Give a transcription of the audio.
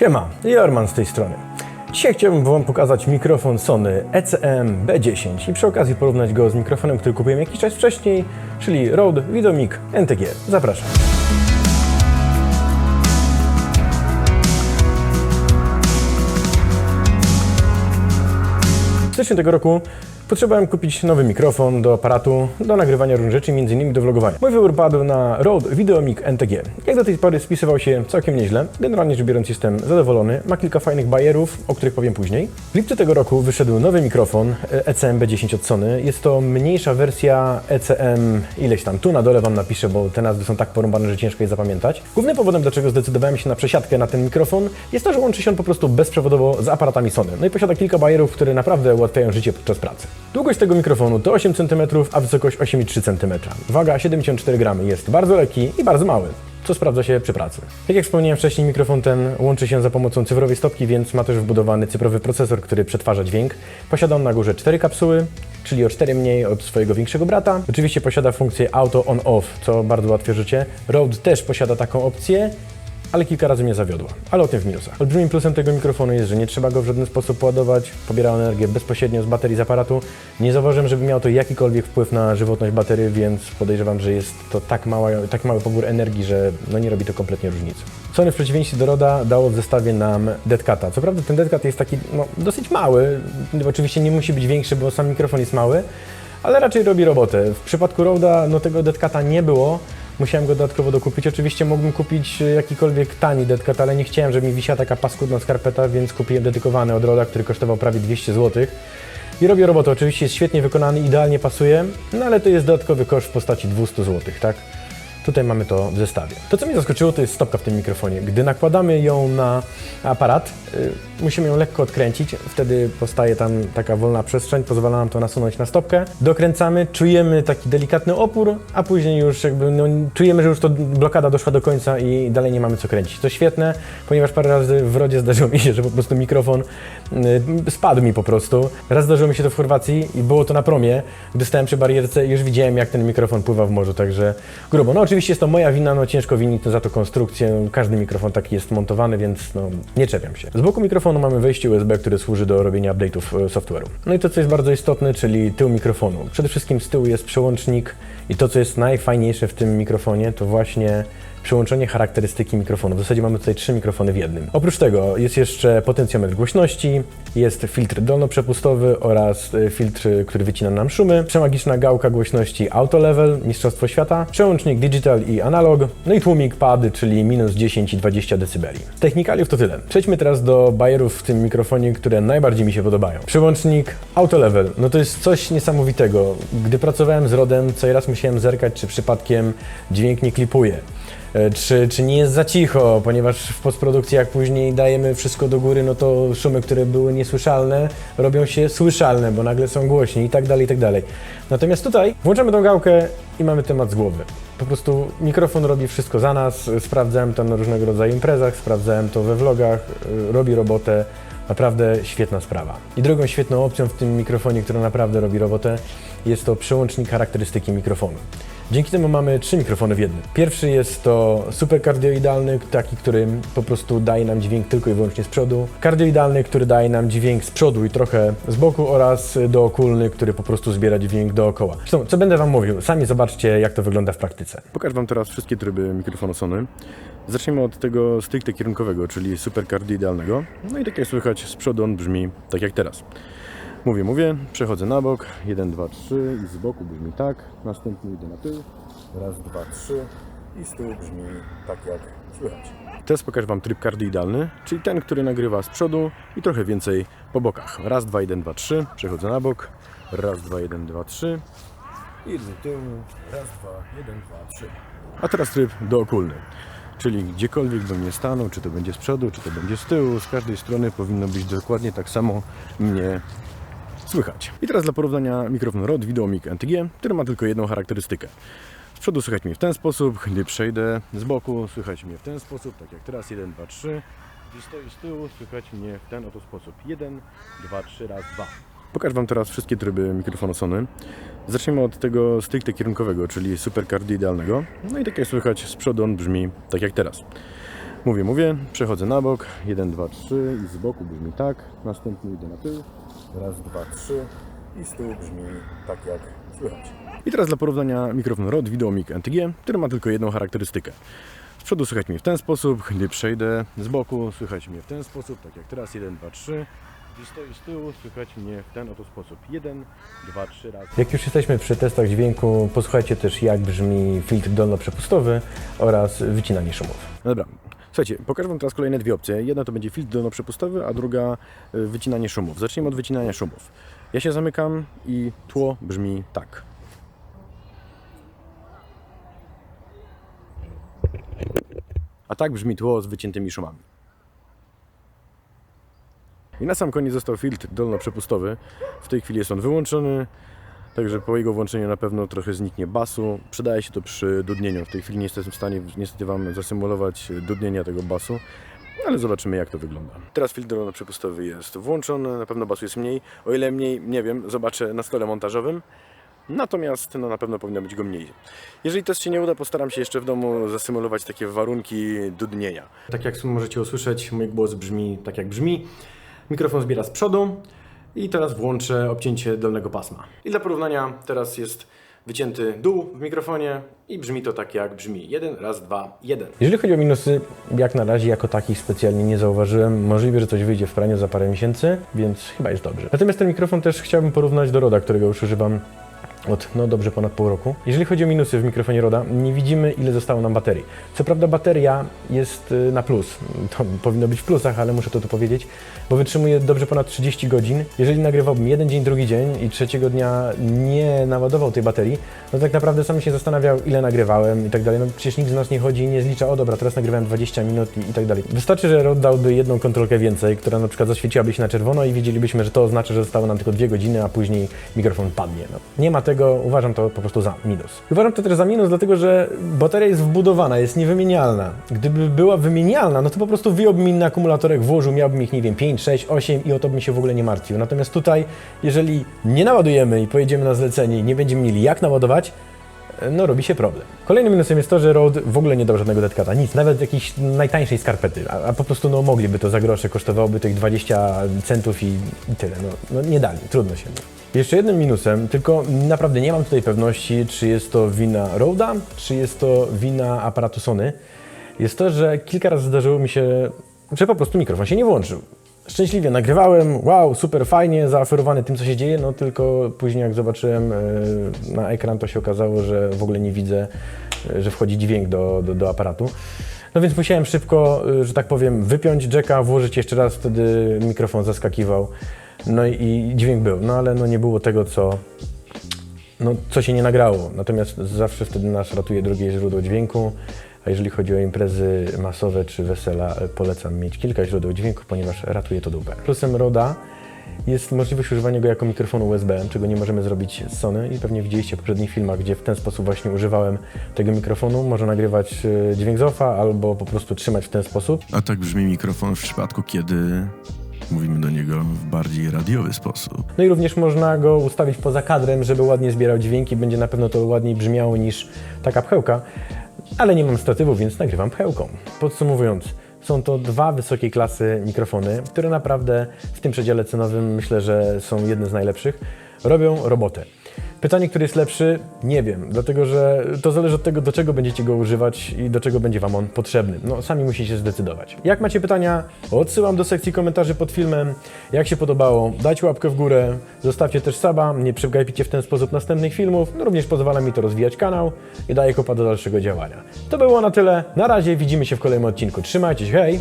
Siema, Jorman z tej strony. Dzisiaj chciałbym Wam pokazać mikrofon Sony ECM B10 i przy okazji porównać go z mikrofonem, który kupiłem jakiś czas wcześniej, czyli Rode Videomic NTG. Zapraszam. W styczniu tego roku potrzebowałem kupić nowy mikrofon do aparatu do nagrywania różnych rzeczy, m.in. do vlogowania. Mój wybór padł na Rode Videomic NTG. Jak do tej pory spisywał się całkiem nieźle. Generalnie rzecz biorąc jestem zadowolony. Ma kilka fajnych bajerów, o których powiem później. W lipcu tego roku wyszedł nowy mikrofon e, ECM B10 od Sony. Jest to mniejsza wersja ECM ileś tam. Tu na dole Wam napiszę, bo te nazwy są tak porąbane, że ciężko je zapamiętać. Głównym powodem, dlaczego zdecydowałem się na przesiadkę na ten mikrofon, jest to, że łączy się on po prostu bezprzewodowo z aparatami Sony. No i posiada kilka bajerów, które naprawdę ułatwiają życie podczas pracy. Długość tego mikrofonu to 8 cm, a wysokość 8,3 cm. Waga 74 g. Jest bardzo lekki i bardzo mały co sprawdza się przy pracy. Tak jak wspomniałem wcześniej, mikrofon ten łączy się za pomocą cyfrowej stopki, więc ma też wbudowany cyfrowy procesor, który przetwarza dźwięk. Posiada on na górze cztery kapsuły, czyli o 4 mniej od swojego większego brata. Oczywiście posiada funkcję auto on-off, co bardzo ułatwia życie. Rode też posiada taką opcję, ale kilka razy mnie zawiodła. Ale o tym w minusach. Olbrzymim plusem tego mikrofonu jest, że nie trzeba go w żaden sposób ładować, pobiera energię bezpośrednio z baterii z aparatu. Nie zauważyłem, żeby miał to jakikolwiek wpływ na żywotność baterii, więc podejrzewam, że jest to tak, mała, tak mały pobór energii, że no nie robi to kompletnie różnicy. Sony w przeciwieństwie do Roda dało w zestawie nam Deadcata. Co prawda ten Deadcat jest taki no, dosyć mały, oczywiście nie musi być większy, bo sam mikrofon jest mały, ale raczej robi robotę. W przypadku Roda no tego Deadcata nie było, Musiałem go dodatkowo dokupić. Oczywiście mógłbym kupić jakikolwiek tani Deadcat, ale nie chciałem, żeby mi wisiała taka paskudna skarpeta, więc kupiłem dedykowany od Roda, który kosztował prawie 200 zł. I robię robotę. Oczywiście jest świetnie wykonany, idealnie pasuje, no ale to jest dodatkowy koszt w postaci 200 zł, tak? Tutaj mamy to w zestawie. To, co mnie zaskoczyło, to jest stopka w tym mikrofonie. Gdy nakładamy ją na aparat, y, musimy ją lekko odkręcić, wtedy powstaje tam taka wolna przestrzeń, pozwala nam to nasunąć na stopkę. Dokręcamy, czujemy taki delikatny opór, a później już jakby no, czujemy, że już to blokada doszła do końca i dalej nie mamy co kręcić. To świetne, ponieważ parę razy w rodzie zdarzyło mi się, że po prostu mikrofon y, spadł mi po prostu. Raz zdarzyło mi się to w Chorwacji i było to na promie, gdy stałem przy barierce i już widziałem, jak ten mikrofon pływa w morzu, także grubo. No oczywiście jest to moja wina, no ciężko winić za to konstrukcję. Każdy mikrofon taki jest montowany, więc no, nie czepiam się. Z boku mikrofonu mamy wejście USB, które służy do robienia update'ów e, software'u. No i to, co jest bardzo istotne, czyli tył mikrofonu. Przede wszystkim z tyłu jest przełącznik i to, co jest najfajniejsze w tym mikrofonie, to właśnie przełączenie charakterystyki mikrofonu. W zasadzie mamy tutaj trzy mikrofony w jednym. Oprócz tego jest jeszcze potencjometr głośności, jest filtr dolnoprzepustowy oraz y, filtr, który wycina nam szumy, przemagiczna gałka głośności auto level, mistrzostwo świata, przełącznik digital i analog, no i tłumik pad, czyli minus 10 i 20 dB. Technikaliów to tyle. Przejdźmy teraz do bajerów w tym mikrofonie, które najbardziej mi się podobają. Przełącznik auto level, no to jest coś niesamowitego. Gdy pracowałem z Rodem, co raz musiałem zerkać, czy przypadkiem dźwięk nie klipuje. E, Czy, czy nie jest za cicho, ponieważ w postprodukcji jak później dajemy wszystko do góry, no to szumy, które były niesłyszalne, robią się słyszalne, bo nagle są głośni i tak dalej, i tak dalej. Natomiast tutaj włączamy tą gałkę i mamy temat z głowy. Po prostu mikrofon robi wszystko za nas, sprawdzałem to na różnego rodzaju imprezach, sprawdzałem to we vlogach, y, robi robotę, Naprawdę świetna sprawa. I drugą świetną opcją w tym mikrofonie, która naprawdę robi robotę, jest to przełącznik charakterystyki mikrofonu. Dzięki temu mamy trzy mikrofony w jednym. Pierwszy jest to super kardioidalny, taki, który po prostu daje nam dźwięk tylko i wyłącznie z przodu. Kardioidalny, który daje nam dźwięk z przodu i trochę z boku oraz dookulny, który po prostu zbiera dźwięk dookoła. Zresztą, co będę Wam mówił, sami zobaczcie, jak to wygląda w praktyce. Pokażę Wam teraz wszystkie tryby mikrofonu Sony. Zaczniemy od tego stricte kierunkowego, czyli super kardioidalnego. No i tak jak słychać, z przodu on brzmi tak jak teraz. Mówię, mówię, przechodzę na bok, 1, 2, 3 i z boku brzmi tak, następnie idę na tył, raz, dwa, trzy i z tyłu brzmi tak jak słychać. Teraz pokażę Wam tryb kardioidalny, czyli ten, który nagrywa z przodu i trochę więcej po bokach. Raz, dwa, jeden, dwa, trzy, przechodzę na bok, raz, dwa, jeden, dwa, trzy i z tyłu, raz, dwa, jeden, dwa, trzy. A teraz tryb dookulny. Czyli gdziekolwiek bym nie stanął, czy to będzie z przodu, czy to będzie z tyłu, z każdej strony powinno być dokładnie tak samo mnie słychać. I teraz dla porównania mikrofon Rode Videomic NTG, który ma tylko jedną charakterystykę. Z przodu słychać mnie w ten sposób, gdy przejdę z boku słychać mnie w ten sposób, tak jak teraz 1, 2, 3. Gdy stoi z tyłu słychać mnie w ten oto sposób 1, 2, 3, raz, 2. Pokażę Wam teraz wszystkie tryby mikrofonu Sony. Zaczniemy od tego stricte kierunkowego, czyli super kardioidalnego. No i tak jak słychać, z przodu on brzmi tak jak teraz. Mówię, mówię, przechodzę na bok, 1, 2, 3 i z boku brzmi tak, następnie idę na tył, raz, dwa, trzy i z tyłu brzmi tak jak słychać. I teraz dla porównania mikrofon Rode Videomic NTG, który ma tylko jedną charakterystykę. Z przodu słychać mnie w ten sposób, gdy przejdę z boku słychać mnie w ten sposób, tak jak teraz 1, 2, 3. Gdy stoję z tyłu słychać mnie w ten oto sposób. 1, 2, 3 razy. Jak już jesteśmy przy testach dźwięku, posłuchajcie też jak brzmi filtr dolnoprzepustowy oraz wycinanie szumów. Dobra, Słuchajcie, pokażę Wam teraz kolejne dwie opcje. Jedna to będzie filtr dolnoprzepustowy, a druga y, wycinanie szumów. Zacznijmy od wycinania szumów. Ja się zamykam i tło brzmi tak. A tak brzmi tło z wyciętymi szumami. I na sam koniec został filtr dolnoprzepustowy. W tej chwili jest on wyłączony, także po jego włączeniu na pewno trochę zniknie basu. Przydaje się to przy dudnieniu. W tej chwili nie jestem w stanie niestety Wam zasymulować dudnienia tego basu, ale zobaczymy jak to wygląda. Teraz filtr dolnoprzepustowy jest włączony, na pewno basu jest mniej. O ile mniej, nie wiem, zobaczę na stole montażowym. Natomiast no, na pewno powinno być go mniej. Jeżeli test się nie uda, postaram się jeszcze w domu zasymulować takie warunki dudnienia. Tak jak możecie usłyszeć, mój głos brzmi tak jak brzmi. Mikrofon zbiera z przodu i teraz włączę obcięcie dolnego pasma. I dla porównania teraz jest wycięty dół w mikrofonie i brzmi to tak jak brzmi. Jeden, raz, dwa, jeden. Jeżeli chodzi o minusy, jak na razie jako takich specjalnie nie zauważyłem. Możliwe, że coś wyjdzie w praniu za parę miesięcy, więc chyba jest dobrze. Natomiast ten mikrofon też chciałbym porównać do Roda, którego już używam od no dobrze ponad pół roku. Jeżeli chodzi o minusy w mikrofonie Roda, nie widzimy ile zostało nam baterii. Co prawda bateria jest y, na plus, to powinno być w plusach, ale muszę to tu powiedzieć, bo wytrzymuje dobrze ponad 30 godzin. Jeżeli nagrywałbym jeden dzień, drugi dzień i trzeciego dnia nie naładował tej baterii, no tak naprawdę sam się zastanawiał ile nagrywałem i tak dalej. No przecież nikt z nas nie chodzi i nie zlicza, o dobra, teraz nagrywałem 20 minut i, tak dalej. Wystarczy, że Rod dałby jedną kontrolkę więcej, która na przykład zaświeciłaby się na czerwono i wiedzielibyśmy, że to oznacza, że zostało nam tylko dwie godziny, a później mikrofon padnie. No, nie ma tego, uważam to po prostu za minus. Uważam to też za minus, dlatego że bateria jest wbudowana, jest niewymienialna. Gdyby była wymienialna, no to po prostu wyjąłbym inny akumulatorek, włożył, miałbym ich, nie wiem, 5, 6, 8 i o to bym się w ogóle nie martwił. Natomiast tutaj, jeżeli nie naładujemy i pojedziemy na zlecenie i nie będziemy mieli jak naładować, no robi się problem. Kolejnym minusem jest to, że Rode w ogóle nie dał żadnego detkata, nic, nawet jakiejś najtańszej skarpety, a, a po prostu no mogliby to za grosze, kosztowałoby tych 20 centów i, i tyle, no, no nie dali, trudno się. Jeszcze jednym minusem, tylko naprawdę nie mam tutaj pewności, czy jest to wina Rode'a, czy jest to wina aparatu Sony, jest to, że kilka razy zdarzyło mi się, że po prostu mikrofon się nie włączył. Szczęśliwie nagrywałem, wow, super fajnie, zaoferowany tym, co się dzieje, no tylko później jak zobaczyłem e, na ekran, to się okazało, że w ogóle nie widzę, e, że wchodzi dźwięk do, do, do aparatu. No więc musiałem szybko, e, że tak powiem, wypiąć jacka, włożyć jeszcze raz, wtedy mikrofon zaskakiwał. No i, dźwięk był, no ale no nie było tego, co, no, co się nie nagrało. Natomiast zawsze wtedy nas ratuje drugie źródło dźwięku. A jeżeli chodzi o imprezy masowe czy wesela, e, polecam mieć kilka źródeł dźwięku, ponieważ ratuje to dupę. Plusem Roda jest możliwość używania go jako mikrofonu USB, czego nie możemy zrobić z Sony i pewnie widzieliście w poprzednich filmach, gdzie w ten sposób właśnie używałem tego mikrofonu. Można nagrywać e, dźwięk z offa albo po prostu trzymać w ten sposób. A tak brzmi mikrofon w przypadku, kiedy mówimy do niego w bardziej radiowy sposób. No i również można go ustawić poza kadrem, żeby ładnie zbierał dźwięki. Będzie na pewno to ładniej brzmiało niż taka pchełka. Ale nie mam statywu, więc nagrywam pchełką. Podsumowując, są to dwa wysokiej klasy mikrofony, które naprawdę w tym przedziale cenowym myślę, że są jedne z najlepszych. Robią robotę. Pytanie, który jest lepszy, nie wiem, dlatego że to zależy od tego, do czego będziecie go używać i do czego będzie Wam on potrzebny. No, sami musicie zdecydować. Jak macie pytania, odsyłam do sekcji komentarzy pod filmem. Jak się podobało, dajcie łapkę w górę, zostawcie też saba, nie przegapicie w ten sposób następnych filmów. No, również pozwala mi to rozwijać kanał i daje kopa do dalszego działania. To było na tyle. Na razie, widzimy się w kolejnym odcinku. Trzymajcie się, hej!